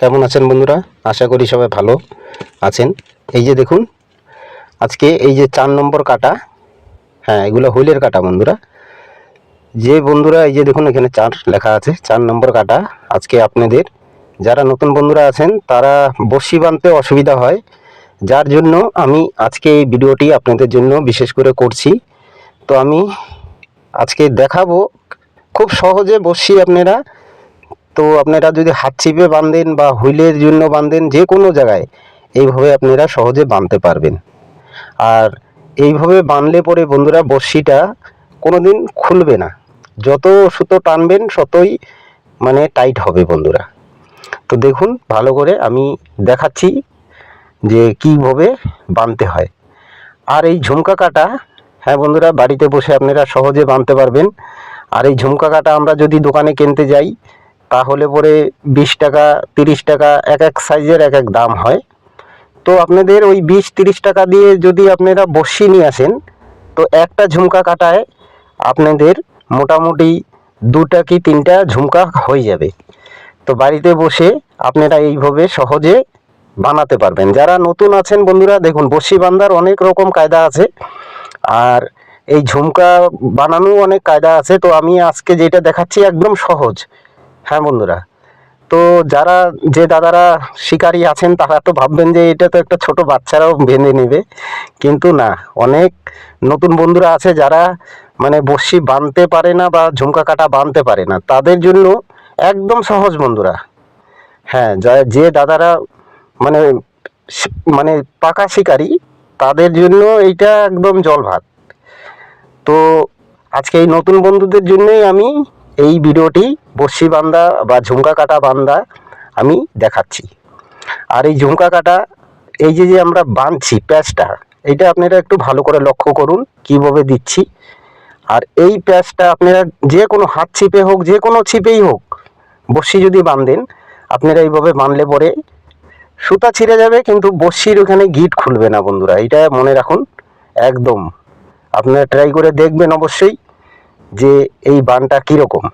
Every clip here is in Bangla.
কেমন আছেন বন্ধুরা? আশা করি সবাই ভালো আছেন। এই যে দেখুন, আজকে এই যে চার নম্বর কাটা হ্যাঁ এগুলো হুইলের কাটা বন্ধুরা। যে বন্ধুরা, এই যে দেখুন, এখানে চার লেখা আছে, চার নম্বর কাটা। আজকে আপনাদের, যারা নতুন বন্ধুরা আছেন, তারা বসি বাঁধতে অসুবিধা হয়। যার জন্য আমি আজকে এই ভিডিওটি আপনাদের জন্য বিশেষ করে করছি। তো আমি আজকে দেখাবো, খুব সহজে বসি আপনারা তো আপনারা যদি হাত চিপে বাঁধেন বা হুইলের জন্য বাঁধেন যে কোনো জায়গায়, এইভাবে আপনারা সহজে বাঁধতে পারবেন। আর এইভাবে বাঁধলে পরে বন্ধুরা বড়শিটা কোনো দিন খুলবে না। যত সুতো টানবেন ততই মানে টাইট হবে বন্ধুরা। তো দেখুন, ভালো করে আমি দেখাচ্ছি যে কীভাবে বাঁধতে হয়। আর এই ঝুমকা কাটা হ্যাঁ বন্ধুরা, বাড়িতে বসে আপনারা সহজে বাঁধতে পারবেন। আর এই ঝুমকা কাটা আমরা যদি দোকানে কিনতে যাই তাহলে পরে বিশ টাকা, তিরিশ টাকা, এক এক সাইজের এক এক দাম হয়। তো আপনাদের ওই বিশ, তিরিশ টাকা দিয়ে যদি আপনারা বসি নিয়ে আসেন, তো একটা ঝুমকা কাটায় আপনাদের মোটামুটি দুটা কি তিনটা ঝুমকা হয়ে যাবে। তো বাড়িতে বসে আপনারা এইভাবে সহজে বানাতে পারবেন। যারা নতুন আছেন বন্ধুরা, দেখুন, বসি বান্ধার অনেক রকম কায়দা আছে। আর এই ঝুমকা বানানো অনেক কায়দা আছে। তো আমি আজকে যেটা দেখাচ্ছি একদম সহজ। হ্যাঁ বন্ধুরা। তো যারা, যে দাদারা শিকারী আছেন, তারা তো ভাববেন যে এটা তো একটা ছোট বাচ্চারাও বেঁধে নেবে। কিন্তু না, অনেক নতুন বন্ধুরা আছে যারা মানে বড়শি বাঁধতে পারে না বা ঝুমকা কাটা বাঁধতে পারে না। তাদের জন্য একদম সহজ, বন্ধুরা। হ্যাঁ যা, যে দাদারা মানে মানে পাকা শিকারী, তাদের জন্য এইটা একদম জল ভাত তো আজকে এই নতুন বন্ধুদের জন্যই আমি এই ভিডিওটি বর্ষি বান্দা বা ঝুমকা কাটা বান্দা আমি দেখাচ্ছি। আর এই ঝুমকা কাটা, এই যে যে আমরা বাঁধছি প্যাচটা, এটা আপনারা একটু ভালো করে লক্ষ্য করুন, কীভাবে দিচ্ছি। আর এই প্যাচটা আপনারা যে কোনো হাত ছিপে হোক, যে কোনো ছিপেই হোক বর্ষি যদি বাঁধেন, আপনারা এইভাবে বাঁধলে পরে সুতা ছিঁড়ে যাবে, কিন্তু বর্ষির ওখানে গিট খুলবে না বন্ধুরা, এটা মনে রাখুন, একদম। আপনারা ট্রাই করে দেখবেন অবশ্যই। যে এই বানটা কীরকম।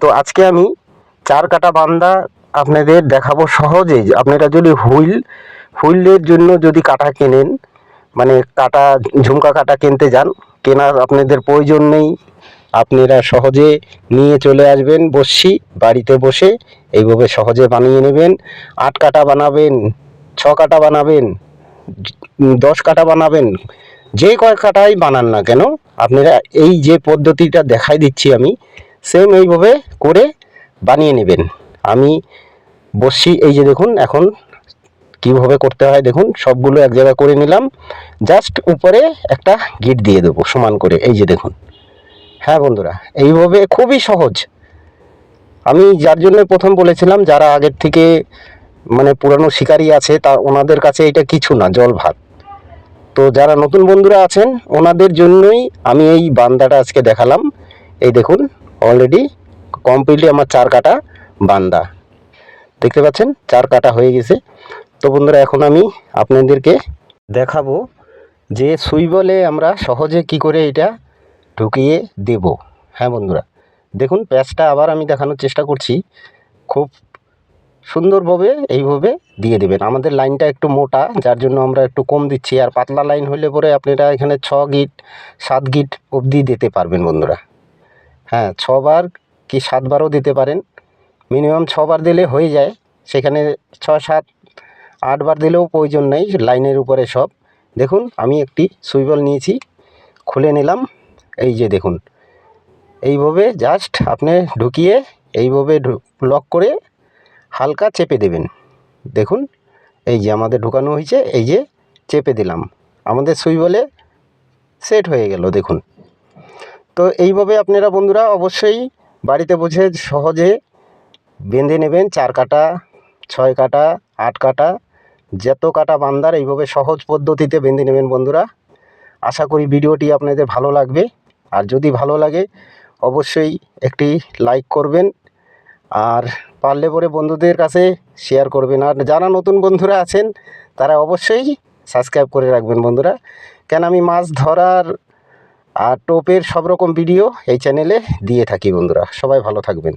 তো আজকে আমি চার কাটা বান্দা আপনাদের দেখাবো সহজেই আপনারা যদি হুইল, হুইলের জন্য যদি কাটা কেনেন মানে কাটা, ঝুমকা কাটা কিনতে যান, কেনার আপনাদের প্রয়োজন নেই। আপনারা সহজে নিয়ে চলে আসবেন বসছি, বাড়িতে বসে এইভাবে সহজে বানিয়ে নেবেন। আট কাটা বানাবেন, ছ কাটা বানাবেন, দশ কাটা বানাবেন যে কয় কাটাই বানান না কেন, আপনারা এই যে পদ্ধতিটা দেখাই দিচ্ছি আমি সেম এইভাবে করে বানিয়ে নেবেন। আমি বসছি, এই যে দেখুন, এখন কীভাবে করতে হয়, দেখুন, সবগুলো এক জায়গায় করে নিলাম। জাস্ট উপরে একটা গিট দিয়ে দেবো, সমান করে, এই যে দেখুন। হ্যাঁ বন্ধুরা, এইভাবে খুবই সহজ। আমি যার জন্য প্রথম বলেছিলাম, যারা আগের থেকে মানে পুরানো শিকারী আছে, তা ওনাদের কাছে এটা কিছু না, জল ভাত। তো যারা নতুন বন্ধুরা আছেন, ওনাদের জন্যই আমি এই বান্দাটা আজকে দেখালাম। এই দেখুন অলরেডি কমপ্লিটলি আমার চার কাটা বান্দা। দেখতে পাচ্ছেন, চার কাটা হয়ে গেছে। তো বন্ধুরা, এখন আমি আপনাদেরকে দেখাবো যে সুই বলে আমরা সহজে কি করে এটা ঢুকিয়ে দেব। হ্যাঁ বন্ধুরা, দেখুন, প্যাচটা আবার আমি দেখানোর চেষ্টা করছি। খুব সুন্দরভাবে এইভাবে দিয়ে দেবেন। আমাদের লাইনটা একটু মোটা, যার জন্য আমরা একটু কম দিচ্ছি। আর পাতলা লাইন হলে পরে আপনারা এখানে ছ গিট, সাত গিট অবধি দিতে পারবেন বন্ধুরা। হ্যাঁ ছবার কি সাতবারও দিতে পারেন। মিনিমাম ছবার দিলে হয়ে যায়। সেখানে ছ, সাত, আটবার দিলেও প্রয়োজন নেই লাইনের উপরে সব। দেখুন, আমি একটি সুইবল নিয়েছি, খুলে নিলাম। এই যে দেখুন, এইভাবে জাস্ট আপনি ঢুকিয়ে এইভাবে লক করে হালকা চেপে দেবেন। দেখুন, এই যে আমাদের ঢুকানো হয়েছে, এই যে চেপে দিলাম। আমাদের সুই বলে সেট হয়ে গেল, দেখুন। তো এইভাবে আপনারা বন্ধুরা অবশ্যই বাড়িতে বসে সহজে বেঁধে নেবেন চার কাটা, ছয় কাটা, আট কাটা, যত কাটা বান্দার এইভাবে সহজ পদ্ধতিতে বেঁধে নেবেন বন্ধুরা। আশা করি ভিডিওটি আপনাদের ভালো লাগবে। আর যদি ভালো লাগে, অবশ্যই একটি লাইক করবেন। আর পারলে পরে বন্ধুদের কাছে শেয়ার করবেন। আর যারা নতুন বন্ধুরা আছেন, তারা অবশ্যই সাবস্ক্রাইব করে রাখবেন বন্ধুরা। কেন আমি মাছ ধরার আর টোপের সব রকম ভিডিও এই চ্যানেলে দিয়ে থাকি বন্ধুরা। সবাই ভালো থাকবেন।